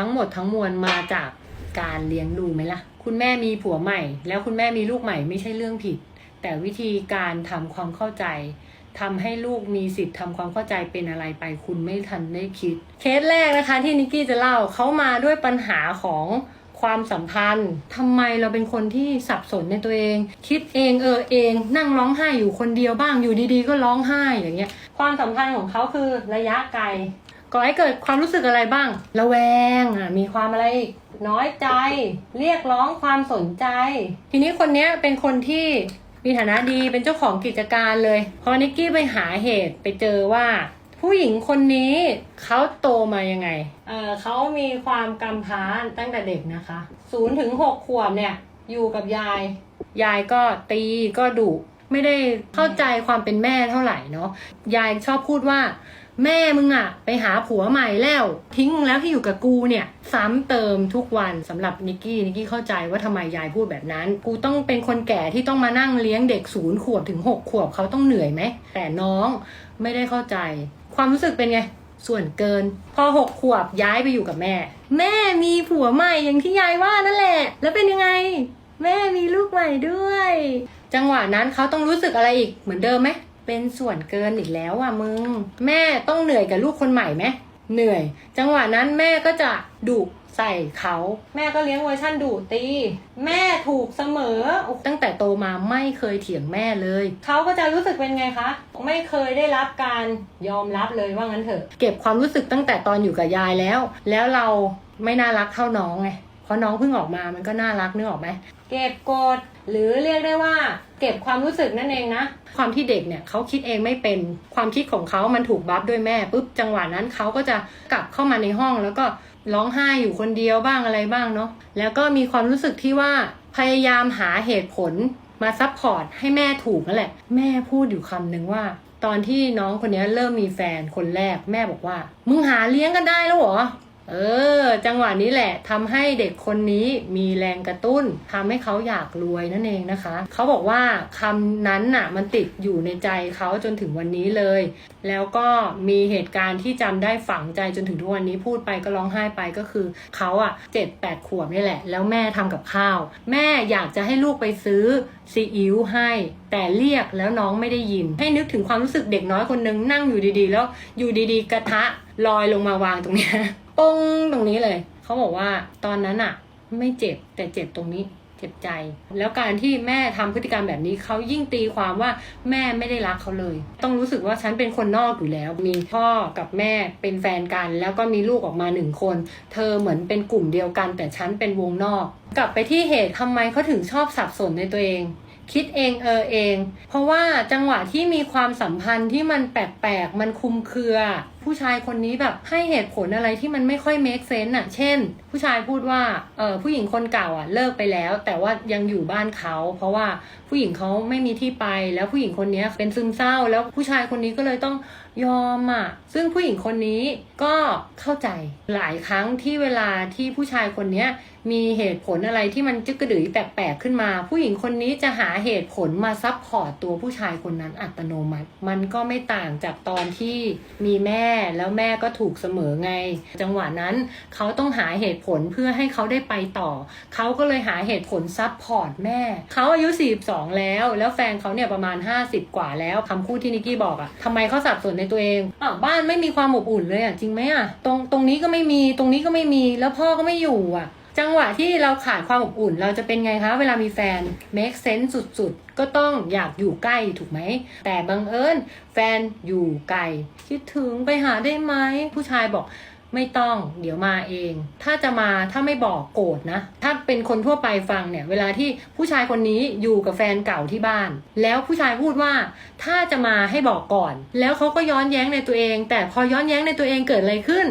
ทั้งหมดทั้งมวลมาจากการเลี้ยงดูไหมล่ะ คุณแม่มีผัวใหม่ แล้วคุณแม่มีลูกใหม่ไม่ใช่เรื่องผิด แต่วิธีการทำความเข้าใจทำให้ลูกมีสิทธิ์ทำความเข้าใจเป็นอะไรไปคุณไม่ทันได้คิด เคสแรกนะคะที่นิกกี้จะเล่าเขามาด้วยปัญหาของความสัมพันธ์ทำไมเราเป็นคนที่สับสนในตัวเอง คิดเองเออเอง นั่งร้องไห้อยู่คนเดียวบ้างอยู่ดีๆ ก็ร้องไห้อย่างเงี้ย ความสัมพันธ์ของเขาคือระยะไกล ก่อให้เกิดความรู้สึกอะไรบ้าง ระแวงอะมีความอะไรอีกน้อยใจ เรียกร้องความสนใจ ทีนี้คนเนี้ยเป็นคนที่มีฐานะดีเป็นเจ้าของกิจการเลย พอนิกกี้ไปหาเหตุไปเจอว่า ผู้หญิงคนนี้เขาโตมายังไง เออเขามีความกำพร้าตั้งแต่เด็กนะคะศูนย์ถึงหกขวบเนี่ย อยู่กับยาย ยายก็ตีก็ดุไม่ได้เข้าใจความเป็นแม่เท่าไหร่เนาะยายชอบพูดว่า แม่มึงอะไปหาผัวใหม่แล้ว ทิ้งมึงแล้วที่อยู่กับกูเนี่ย ซ้ำเติมทุกวันสำหรับนิกกี้นิกกี้เข้าใจว่าทำไมยายพูดแบบนั้น กูต้องเป็นคนแก่ที่ต้องมานั่งเลี้ยงเด็กศูนย์ขวบถึงหกขวบเขาต้องเหนื่อยไหมแต่น้องไม่ได้เข้าใจ ความรู้สึกเป็นไงส่วนเกิน พอหกขวบย้ายไปอยู่กับแม่ แม่มีผัวใหม่อย่างที่ยายว่านั่นแหละ แล้วเป็นยังไง แม่มีลูกใหม่ด้วย จังหวะนั้นเขาต้องรู้สึกอะไรอีกเหมือนเดิมไหม เป็นส่วนเกินอีกแล้วอะมึง แม่ต้องเหนื่อยกับลูกคนใหม่ไหมเหนื่อย จังหวะนั้นแม่ก็จะดุใส่เขา แม่ก็เลี้ยงเวอร์ชั่นดุตี แม่ถูกเสมอ ตั้งแต่โตมาไม่เคยเถียงแม่เลย เขาก็จะรู้สึกเป็นไงคะ ไม่เคยได้รับการยอมรับเลยว่างั้นเถอะ เก็บความรู้สึกตั้งแต่ตอนอยู่กับยายแล้ว แล้วเราไม่น่ารักเท่าน้องไงเพราะน้องเพิ่งออกมามันก็น่ารักนึกออกไหมเก็บกด หรือเรียกได้ว่าเก็บความรู้สึกนั่นเองนะ ความที่เด็กเนี่ยเขาคิดเองไม่เป็นความคิดของเขามันถูกบัฟด้วยแม่ปุ๊บจังหวะนั้นเขาก็จะกลับเข้ามาในห้อง แล้วก็ร้องไห้อยู่คนเดียวบ้างอะไรบ้างเนาะแล้วก็มีความรู้สึกที่ว่าพยายามหาเหตุผลมาซัพพอร์ตให้แม่ถูกนั่นแหละ แม่พูดอยู่คำหนึ่งว่า ตอนที่น้องคนนี้เริ่มมีแฟนคนแรก แม่บอกว่า มึงหาเลี้ยงกันได้แล้วเหรอ เออ จังหวะนี้แหละทำให้เด็กคนนี้มีแรงกระตุ้นทำให้เขาอยากรวยนั่นเองนะคะ เขาบอกว่าคำนั้นน่ะ มันติดอยู่ในใจเขาจนถึงวันนี้เลย แล้วก็มีเหตุการณ์ที่จำได้ฝังใจจนถึงทุกวันนี้พูดไปก็ร้องไห้ไปก็คือเขาอะเจ็ดแปดขวบนี่แหละ แล้วแม่ทำกับข้าว แม่อยากจะให้ลูกไปซื้อซีอิ๊วให้ แต่เรียกแล้วน้องไม่ได้ยิน ให้นึกถึงความรู้สึกเด็กน้อยคนนึงนั่งอยู่ดีๆ แล้วอยู่ดีๆ กระทะลอยลงมาวางตรงเนี้ย ปงตรงนี้เลย เขาบอกว่าตอนนั้นอะไม่เจ็บแต่เจ็บตรงนี้เจ็บใจ แล้วการที่แม่ทำพฤติกรรมแบบนี้เขายิ่งตีความว่าแม่ไม่ได้รักเขาเลย ต้องรู้สึกว่าฉันเป็นคนนอกอยู่แล้ว มีพ่อกับแม่เป็นแฟนกัน แล้วก็มีลูกออกมาหนึ่งคน เธอเหมือนเป็นกลุ่มเดียวกัน แต่ฉันเป็นวงนอก กลับไปที่เหตุทำไมเขาถึงชอบสับสนในตัวเองคิดเองเออเอง เพราะว่าจังหวะที่มีความสัมพันธ์ที่มันแปลกๆ มันคุมเครือผู้ชายคนนี้แบบให้เหตุผลอะไรที่มันไม่ค่อย make sense อะเช่น ผู้ชายพูดว่าเออผู้หญิงคนเก่าอะเลิกไปแล้ว แต่ว่ายังอยู่บ้านเขา เพราะว่าผู้หญิงเขาไม่มีที่ไป แล้วผู้หญิงคนนี้เป็นซึมเศร้า แล้วผู้ชายคนนี้ก็เลยต้องยอมอะซึ่งผู้หญิงคนนี้ก็เข้าใจหลายครั้งที่เวลาที่ผู้ชายคนเนี้มีเหตุผลอะไรที่มันจึกกระดือแปลกๆขึ้นมา ผู้หญิงคนนี้จะหาเหตุผลมาซับพอร์ตตัวผู้ชายคนนั้นอัตโนมัติ มันก็ไม่ต่างจากตอนที่มีแม่แล้วแม่ก็ถูกเสมอไง จังหวะนั้นเขาต้องหาเหตุผลเพื่อให้เขาได้ไปต่อ เขาก็เลยหาเหตุผลซับพอร์ตแม่ เขาอายุ 42 แล้ว แล้วแฟนเขาเนี่ยประมาณ 50 กว่าแล้วคำพูดที่นิกกี้บอกอะทำไมเขาสับสนในตัวเองอ้าวบ้านไม่มีความอบอุ่นเลยอะจริงไหมอะตรงตรงนี้ก็ไม่มีตรงนี้ก็ไม่มีแล้วพ่อก็ไม่อยู่อะ จังหวะที่เราขาดความอบอุ่น เราจะเป็นไงคะ เวลามีแฟน make sense สุดๆ ก็ต้องอยากอยู่ใกล้ถูกไหม แต่บังเอิญแฟนอยู่ไกล คิดถึงไปหาได้ไหม ผู้ชายบอกไม่ต้องเดี๋ยวมาเอง ถ้าจะมาถ้าไม่บอกโกรธนะ ถ้าเป็นคนทั่วไปฟังเนี่ย เวลาที่ผู้ชายคนนี้อยู่กับแฟนเก่าที่บ้าน แล้วผู้ชายพูดว่า ถ้าจะมาให้บอกก่อน แล้วเขาก็ย้อนแย้งในตัวเอง แต่พอย้อนแย้งในตัวเองเกิดอะไรขึ้น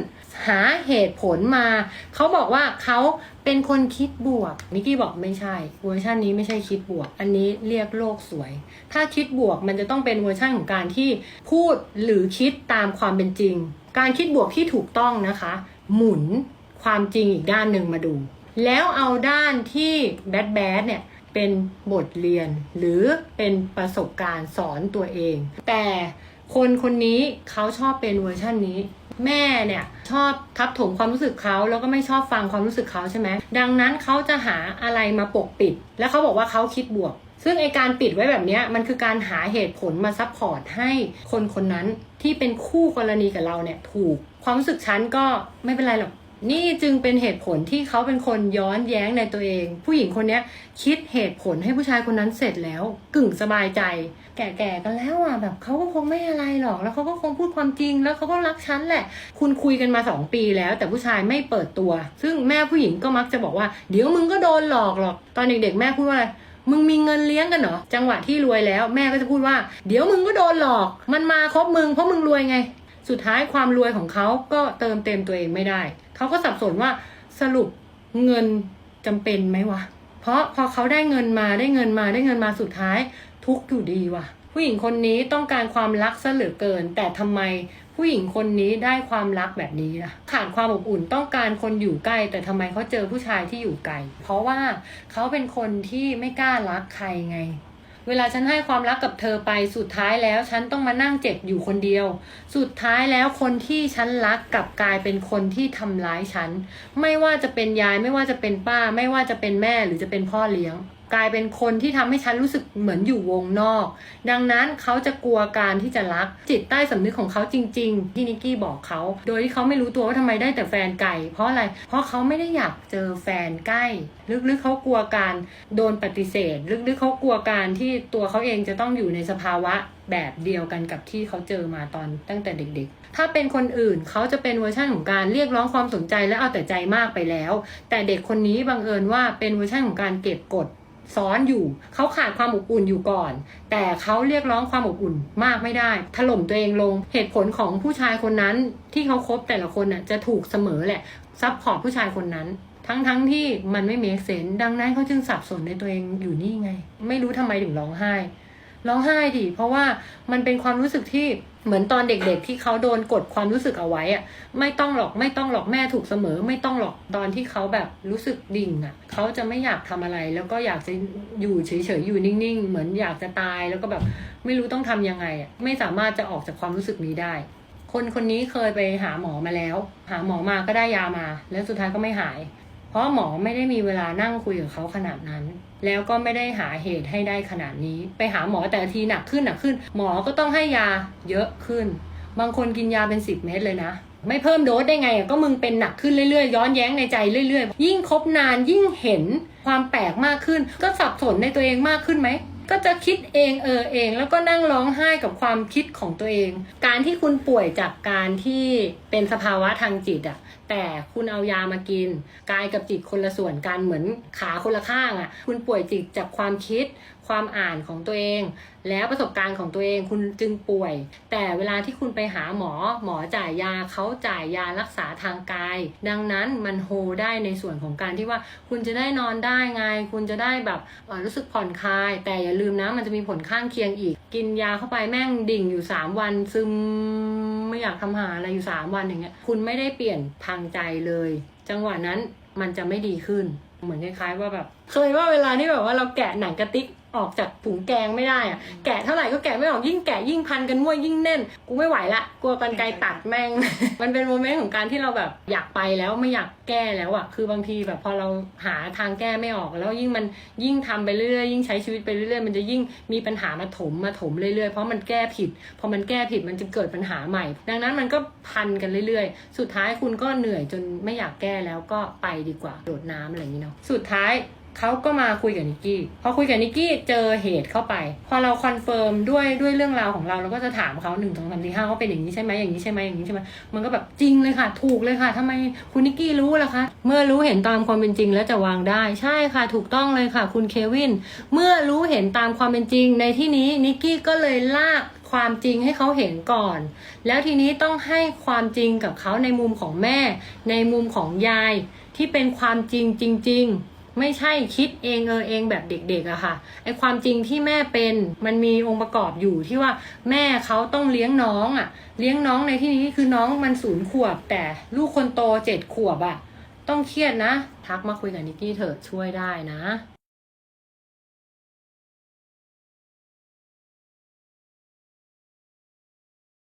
หาเหตุผลมา เขาบอกว่าเขาเป็นคนคิดบวกนิกกี้บอกไม่ใช่เวอร์ชันนี้ไม่ใช่คิดบวก อันนี้เรียกโลกสวย ถ้าคิดบวกมันจะต้องเป็นเวอร์ชันของการที่พูดหรือคิดตามความเป็นจริง การคิดบวกที่ถูกต้องนะคะ หมุนความจริงอีกด้านหนึ่งมาดู แล้วเอาด้านที่แบดแบดเนี่ยเป็นบทเรียนหรือเป็นประสบการณ์สอนตัวเอง แต่คนคนนี้เขาชอบเป็นเวอร์ชันนี้ แม่เนี่ยชอบทับถมความรู้สึกเขาแล้วก็ไม่ชอบฟังความรู้สึกเขาใช่ไหมดังนั้นเขาจะหาอะไรมาปกปิด แล้วเขาบอกว่าเขาคิดบวก ซึ่งไอการปิดไว้แบบนี้มันคือการหาเหตุผลมาซัพพอร์ตให้คนคนนั้นที่เป็นคู่กรณีกับเราเนี่ยถูกความรู้สึกฉันก็ไม่เป็นไรหรอก นี่จึงเป็นเหตุผลที่เขาเป็นคนย้อนแย้งในตัวเอง ผู้หญิงคนนี้คิดเหตุผลให้ผู้ชายคนนั้นเสร็จแล้วกึ่งสบายใจ แก่ๆกันแล้วอะแบบเขาก็คงไม่อะไรหรอก แล้วเขาก็คงพูดความจริง แล้วเขาก็รักฉันแหละ คุณคุยกันมาสองปีแล้ว แต่ผู้ชายไม่เปิดตัว ซึ่งแม่ผู้หญิงก็มักจะบอกว่า เดี๋ยวมึงก็โดนหลอกหรอก ตอนเด็กๆแม่พูดว่าอะไรมึงมีเงินเลี้ยงกันเหรอจังหวะที่รวยแล้ว แม่ก็จะพูดว่า เดี๋ยวมึงก็โดนหลอก มันมาครบมึงเพราะมึงรวยไง สุดท้ายความรวยของเขาก็เติมเต็มตัวเองไม่ได้ เขาก็สับสนว่าสรุปเงินจำเป็นไหมวะ เพราะพอเขาได้เงินมาได้เงินมาได้เงินมาสุดท้าย ทุกอยู่ดีวะผู้หญิงคนนี้ต้องการความรักซะเหลือเกิน แต่ทำไมผู้หญิงคนนี้ได้ความรักแบบนี้ล่ะขาดความอบอุ่นต้องการคนอยู่ใกล้ แต่ทำไมเขาเจอผู้ชายที่อยู่ไกลเพราะว่าเขาเป็นคนที่ไม่กล้ารักใครไง เวลาฉันให้ความรักกับเธอไปสุดท้ายแล้ว ฉันต้องมานั่งเจ็บอยู่คนเดียว สุดท้ายแล้วคนที่ฉันรักกลับกลายเป็นคนที่ทำร้ายฉัน ไม่ว่าจะเป็นยายไม่ว่าจะเป็นป้า ไม่ว่าจะเป็นแม่หรือจะเป็นพ่อเลี้ยง กลายเป็นคนที่ทำให้ฉันรู้สึกเหมือนอยู่วงนอก ดังนั้นเขาจะกลัวการที่จะรักจิตใต้สำนึกของเขาจริง ๆ ที่นิกกี้บอกเขา โดยที่เขาไม่รู้ตัวว่าทำไมได้แต่แฟนไก่เพราะอะไร เพราะเขาไม่ได้อยากเจอแฟนใกล้ ลึกๆเขากลัวการโดนปฏิเสธ ลึกๆเขากลัวการที่ตัวเขาเองจะต้องอยู่ในสภาวะแบบเดียวกันกับที่เขาเจอมาตอนตั้งแต่เด็กๆ ถ้าเป็นคนอื่นเขาจะเป็นเวอร์ชันของการเรียกร้องความสนใจและเอาแต่ใจมากไปแล้ว แต่เด็กคนนี้บังเอิญว่าเป็นเวอร์ชันของการเก็บกด ซ้อนอยู่ เขาขาดความอบอุ่นอยู่ก่อน แต่เขาเรียกร้องความอบอุ่นมากไม่ได้ ถล่มตัวเองลง เหตุผลของผู้ชายคนนั้นที่เขาคบแต่ละคนน่ะจะถูกเสมอแหละ ซับพอร์ตผู้ชายคนนั้น ทั้งทั้งที่มันไม่เมคเซนดังนั้นเขาจึงสับสนในตัวเองอยู่นี่ไง ไม่รู้ทำไมถึงร้องไห้ ร้องไห้ดิเพราะว่ามันเป็นความรู้สึกที่เหมือนตอนเด็กๆ ที่เขาโดนกดความรู้สึกเอาไว้อะไม่ต้องหรอกไม่ต้องหรอกแม่ถูกเสมอ ไม่ต้องหรอกตอนที่เขาแบบรู้สึกดิ่งอะเขาจะไม่อยากทำอะไร แล้วก็อยากจะอยู่เฉยๆอยู่นิ่งๆ เหมือนอยากจะตายแล้วก็แบบไม่รู้ต้องทำยังไงอะไม่สามารถจะออกจากความรู้สึกนี้ได้ คนคนนี้เคยไปหาหมอมาแล้ว หาหมอมาก็ได้ยามา แล้วสุดท้ายก็ไม่หาย เพราะหมอไม่ได้มีเวลานั่งคุยกับเขาขนาดนั้น แล้วก็ไม่ได้หาเหตุให้ได้ขนาดนี้ ไปหาหมอแต่ทีหนักขึ้นหนักขึ้น หมอก็ต้องให้ยาเยอะขึ้น บางคนกินยาเป็นสิบเม็ดเลยนะ ไม่เพิ่มโดสได้ไงก็มึงเป็นหนักขึ้นเรื่อยๆ ย้อนแย้งในใจเรื่อยๆ ยิ่งคบนานยิ่งเห็นความแปลกมากขึ้น ก็สับสนในตัวเองมากขึ้นไหมก็จะคิดเองเออเอง แล้วก็นั่งร้องไห้กับความคิดของตัวเอง การที่คุณป่วยจากการที่เป็นสภาวะทางจิตอะ แต่คุณเอายามากิน กายกับจิตคนละส่วนกันเหมือนขาคนละข้างอะคุณป่วยจิตจากความคิด ความอ่านของตัวเอง แล้วประสบการณ์ของตัวเองคุณจึงป่วย แต่เวลาที่คุณไปหาหมอ หมอจ่ายยาเขาจ่ายยารักษาทางกาย ดังนั้นมันโฮได้ในส่วนของการที่ว่า คุณจะได้นอนได้ไง คุณจะได้แบบรู้สึกผ่อนคลาย แต่อย่าลืมนะมันจะมีผลข้างเคียงอีก กินยาเข้าไปแม่งดิ่งอยู่ 3 วันซึมไม่อยากทำหาอะไรอยู่ 3 วันอย่างเงี้ยคุณไม่ได้เปลี่ยนทางใจเลย จังหวะนั้นมันจะไม่ดีขึ้น เหมือนคล้ายๆว่าแบบ เคยว่าเวลาที่แบบว่าเราแกะหนังกระติก ออกจากถุงแกงไม่ได้อะแกะเท่าไหร่ก็แกะไม่ออกยิ่งแกะยิ่งพันกันมั่วยิ่งแน่น กูไม่ไหวละกลัวกันไกรตัดแม่ง มันเป็นโมเมนต์ของการที่เราแบบอยากไปแล้วไม่อยากแก้แล้วอะคือบางทีแบบพอเราหาทางแก้ไม่ออกแล้วยิ่งมันยิ่งทำไปเรื่อยๆยิ่งใช้ชีวิตไปเรื่อยๆมันจะยิ่งมีปัญหามาถมมาถมเรื่อยๆเพราะมันแก้ผิดพอมันแก้ผิดมันจะเกิดปัญหาใหม่ ดังนั้นมันก็พันกันเรื่อยๆ สุดท้ายคุณก็เหนื่อยจนไม่อยากแก้แล้วก็ไปดีกว่าโดดน้ำอะไรอย่างนี้เนาะสุดท้าย เขาก็มาคุยกับนิกกี้พอคุยกับนิกกี้เจอเหตุเข้าไป พอเราคอนเฟิร์มด้วยด้วยเรื่องราวของเราเราก็จะถามเขาหนึ่งสองสามสี่ห้าว่าเป็นอย่างนี้ใช่ไหมอย่างนี้ใช่ไหมอย่างนี้ใช่ไหมมันก็แบบจริงเลยค่ะ ถูกเลยค่ะทำไมคุณนิกกี้รู้ล่ะคะ เมื่อรู้เห็นตามความเป็นจริงแล้วจะวางได้ ใช่ค่ะ ถูกต้องเลยค่ะ คุณเควิน เมื่อรู้เห็นตามความเป็นจริง ในที่นี้นิกกี้ก็เลยลากความจริงให้เขาเห็นก่อน แล้วทีนี้ต้องให้ความจริงกับเขาในมุมของแม่ ในมุมของยายที่เป็นความจริงจริง ๆ ไม่ใช่คิดเองเออเองแบบเด็กๆอะค่ะไอความจริงที่แม่เป็นมันมีองค์ประกอบอยู่ที่ว่าแม่เขาต้องเลี้ยงน้องอะเลี้ยงน้องในที่นี้คือน้องมันศูนย์ขวบ แต่ลูกคนโตเจ็ดขวบอะต้องเครียดนะ ทักมาคุยกับนิกกี้เถอะช่วยได้นะ